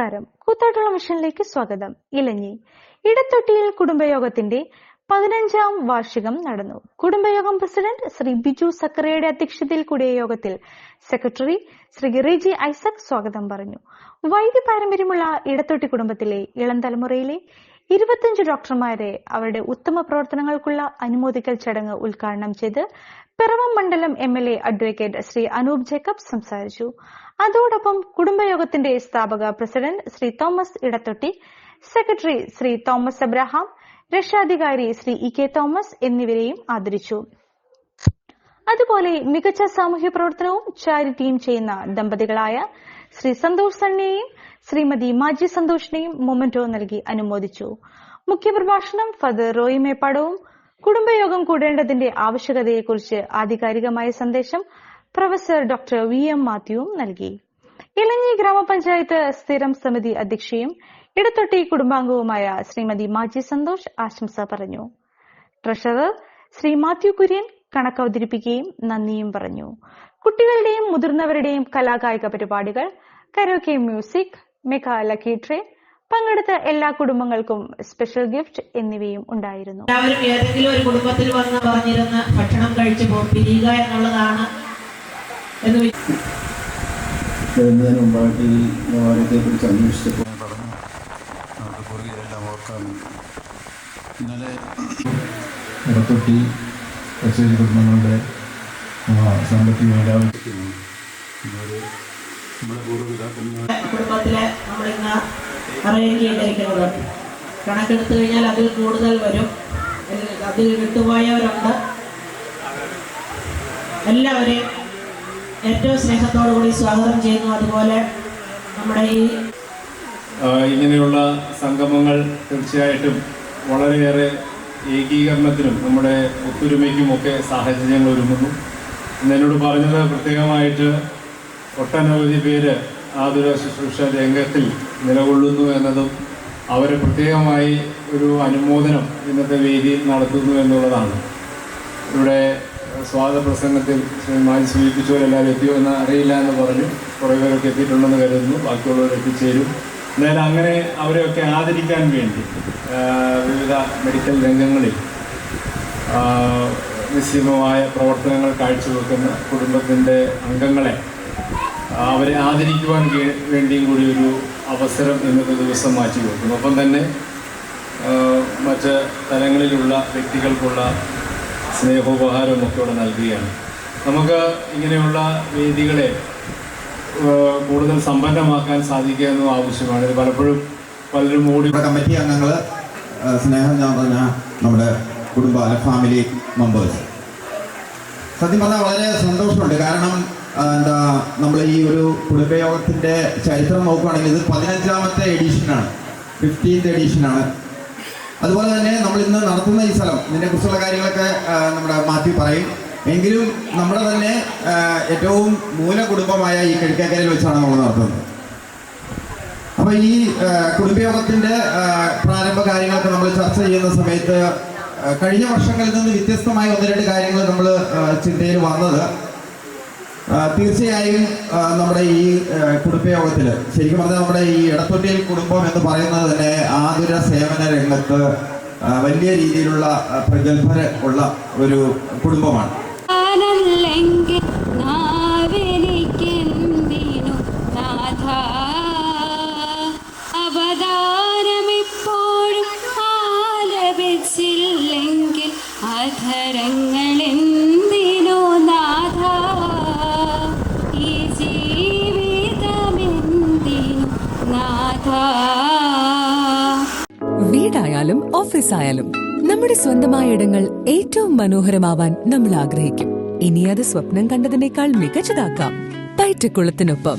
നമസ്കാരം. കൂത്താട്ടുള്ള മിഷനിലേക്ക് സ്വാഗതം. ഇലഞ്ഞി. ഇടത്തൊട്ടിയിൽ കുടുംബയോഗത്തിന്റെ പതിനഞ്ചാം വാർഷികം നടന്നു. കുടുംബയോഗം പ്രസിഡന്റ് ശ്രീ ബിജു സക്കറയുടെ അധ്യക്ഷതയിൽ കൂടിയ യോഗത്തിൽ സെക്രട്ടറി ശ്രീ റെജി ഐസക് സ്വാഗതം പറഞ്ഞു. വൈദ്യ പാരമ്പര്യമുള്ള ഇടത്തൊട്ടി കുടുംബത്തിലെ ഇളം തലമുറയിലെ ഇരുപത്തിയഞ്ച് ഡോക്ടർമാരെ അവരുടെ ഉത്തമ പ്രവർത്തനങ്ങൾക്കുള്ള അനുമോദിക്കൽ ചടങ്ങ് ഉദ്ഘാടനം ചെയ്ത് പിറവം മണ്ഡലം M L A advocate Shri Anoop Jacob സംസാരിച്ചു. അതോടൊപ്പം കുടുംബയോഗത്തിന്റെ സ്ഥാപക പ്രസിഡന്റ് ശ്രീ തോമസ് ഇടത്തൊട്ടി സെക്രട്ടറി ശ്രീ തോമസ് അബ്രഹാം രക്ഷാധികാരി ശ്രീ ഇ കെ തോമസ് എന്നിവരെയും ആദരിച്ചു. അതുപോലെ മികച്ച സാമൂഹ്യ പ്രവർത്തനവും ചാരിറ്റിയും ചെയ്യുന്ന ദമ്പതികളായ ശ്രീ സന്തോഷ് സണ്ണിയെയും ശ്രീമതി മാജി സന്തോഷിനെയും മൊമെന്റോ നൽകി അനുമോദിച്ചു. മുഖ്യപ്രഭാഷണം ഫദർ റോയി മേപ്പാടവും കുടുംബയോഗം കൂടേണ്ടതിന്റെ ആവശ്യകതയെക്കുറിച്ച് ആധികാരികമായ സന്ദേശം പ്രൊഫസർ ഡോക്ടർ വി എം മാത്യുവും നൽകി. ഇലഞ്ഞി ഗ്രാമപഞ്ചായത്ത് സ്ഥിരം സമിതി അധ്യക്ഷയും ഇടത്തൊട്ടി കുടുംബാംഗവുമായ ശ്രീമതി മാജി സന്തോഷ് ആശംസ പറഞ്ഞു. ട്രഷറർ ശ്രീ മാത്യു കുര്യൻ കണക്ക് അവതരിപ്പിക്കുകയും നന്ദിയും പറഞ്ഞു. കുട്ടികളുടെയും മുതിർന്നവരുടെയും കലാകായിക പരിപാടികൾ karaoke music mega lucky draw പങ്കെടുത്ത എല്ലാ കുടുംബങ്ങൾക്കും സ്പെഷ്യൽ ഗിഫ്റ്റ് എന്നിവയും ഉണ്ടായിരുന്നു. എല്ലാവരും ഏതെങ്കിലും ഒരു കുടുംബത്തിൽ വന്ന് പറഞ്ഞിരുന്ന ഭക്ഷണം കഴിച്ചു പിരിയുക എന്നുള്ളതാണ് വരുന്നതിന് മുമ്പായിട്ട് ഈ വ്യവഹാരത്തെക്കുറിച്ച് അന്വേഷിച്ചപ്പോൾ പറഞ്ഞു. നമുക്ക് പുറകിലെല്ലാം ഓർക്കാൻ. ഇന്നലെ ഇടത്തൊട്ടി കച്ചേരി കുടുംബങ്ങളുടെ സാമ്പത്തിക കുടുംബത്തിലെ നമ്മളിന്ന് അറേഞ്ച് ചെയ്തിരിക്കുന്നത്. കണക്കെടുത്തു കഴിഞ്ഞാൽ അതിൽ കൂടുതൽ വരും. അതിൽ വിട്ടുപോയവരുണ്ട്. എല്ലാവരെയും ഏറ്റവും സ്നേഹത്തോടു കൂടി സ്വാഗതം ചെയ്യുന്നു. അതുപോലെ നമ്മുടെ ഈ ഇങ്ങനെയുള്ള സംഗമങ്ങൾ തീർച്ചയായിട്ടും വളരെയേറെ ഏകീകരണത്തിനും നമ്മുടെ ഒത്തൊരുമയ്ക്കുമൊക്കെ സാഹചര്യങ്ങൾ ഒരുങ്ങുന്നു. എന്നോട് പറഞ്ഞത് പ്രത്യേകമായിട്ട് ഒട്ടനവധി പേര് ആതുര ശുശ്രൂഷ രംഗത്തിൽ നിലകൊള്ളുന്നു എന്നതും അവരെ പ്രത്യേകമായി ഒരു അനുമോദനം ഇന്നത്തെ വേദിയിൽ നടത്തുന്നു എന്നുള്ളതാണ്. ഇവിടെ സ്വാഗത പ്രസംഗത്തിൽ ശ്രീ മാജി സൂചിപ്പിച്ചവരെല്ലാവരും എത്തിയോ എന്ന് അറിയില്ല എന്ന് പറഞ്ഞു. കുറേ പേരൊക്കെ എത്തിയിട്ടുണ്ടെന്ന് കരുതുന്നു. ബാക്കിയുള്ളവർ എത്തിച്ചേരും എന്തായാലും അങ്ങനെ അവരെയൊക്കെ ആദരിക്കാൻ വേണ്ടി വിവിധ മെഡിക്കൽ രംഗങ്ങളിൽ നിസ്സീമമായ പ്രവർത്തനങ്ങൾ കാഴ്ചവെക്കുന്ന കുടുംബത്തിന്റെ അംഗങ്ങളെ അവരെ ആദരിക്കുവാൻ വേണ്ടിയും കൂടി ഒരു അവസരം ഇന്നത്തെ ദിവസം മാറ്റി വെക്കുന്നു. ഒപ്പം തന്നെ മറ്റ് തലങ്ങളിലുള്ള വ്യക്തികൾക്കുള്ള സ്നേഹോപഹാരമൊക്കെ ഇവിടെ നൽകുകയാണ്. നമുക്ക് ഇങ്ങനെയുള്ള വേദികളെ കൂടുതൽ സമ്പന്നമാക്കാൻ സാധിക്കുക എന്നും ആവശ്യമാണ്. പലപ്പോഴും പലരും ഓടി കമ്മിറ്റി അംഗങ്ങൾ സ്നേഹം ഞാൻ പറഞ്ഞ നമ്മുടെ കുടുംബ ഫാമിലി മെമ്പേഴ്സ് സത്യം പറഞ്ഞാൽ വളരെ സന്തോഷമുണ്ട്. കാരണം എന്താ നമ്മൾ ഈ ഒരു കുടുംബയോഗത്തിന്റെ ചരിത്രം നോക്കുകയാണെങ്കിൽ ഇത് പതിനഞ്ചാമത്തെ എഡീഷനാണ് ഫിഫ്റ്റീൻത് എഡീഷനാണ് അതുപോലെ തന്നെ നമ്മൾ ഇന്ന് നടത്തുന്ന ഈ സ്ഥലം ഇതിനെക്കുറിച്ചുള്ള കാര്യങ്ങളൊക്കെ നമ്മുടെ മാറ്റി പറയും. എങ്കിലും നമ്മുടെ തന്നെ ഏറ്റവും മൂല കുടുംബമായ ഈ കിഴക്കേക്കരയിൽ വെച്ചാണ് നമ്മൾ നടത്തുന്നത്. അപ്പൊ ഈ കുടുംബയോഗത്തിന്റെ പ്രാരംഭ കാര്യങ്ങളൊക്കെ നമ്മൾ ചർച്ച ചെയ്യുന്ന സമയത്ത് കഴിഞ്ഞ വർഷങ്ങളിൽ നിന്ന് വ്യത്യസ്തമായ ഒന്ന് രണ്ട് കാര്യങ്ങൾ നമ്മൾ ചിന്തയിൽ വന്നത്. തീർച്ചയായും നമ്മുടെ ഈ കുടുംബയോഗത്തിൽ ശരിക്കും പറഞ്ഞാൽ നമ്മുടെ ഈ ഇടത്തൊട്ടിയിൽ കുടുംബം എന്ന് പറയുന്നത് തന്നെ ആതുര സേവന രംഗത്ത് വലിയ രീതിയിലുള്ള പ്രഗത്ഭര ഉള്ള ഒരു കുടുംബമാണ്. അധരങ്ങളെന്തിനു നാഥ? ഈ ജീവിതമെന്തിനു നാഥ? വീടായാലും ഓഫീസായാലും നമ്മുടെ സ്വന്തമായ ഇടങ്ങൾ ഏറ്റവും മനോഹരമാവാൻ നമ്മൾ ആഗ്രഹിക്കും. ഇനി അത് സ്വപ്നം കണ്ടതിനേക്കാൾ മികച്ചതാക്കാം. പൈറ്റക്കുളത്തിനൊപ്പം.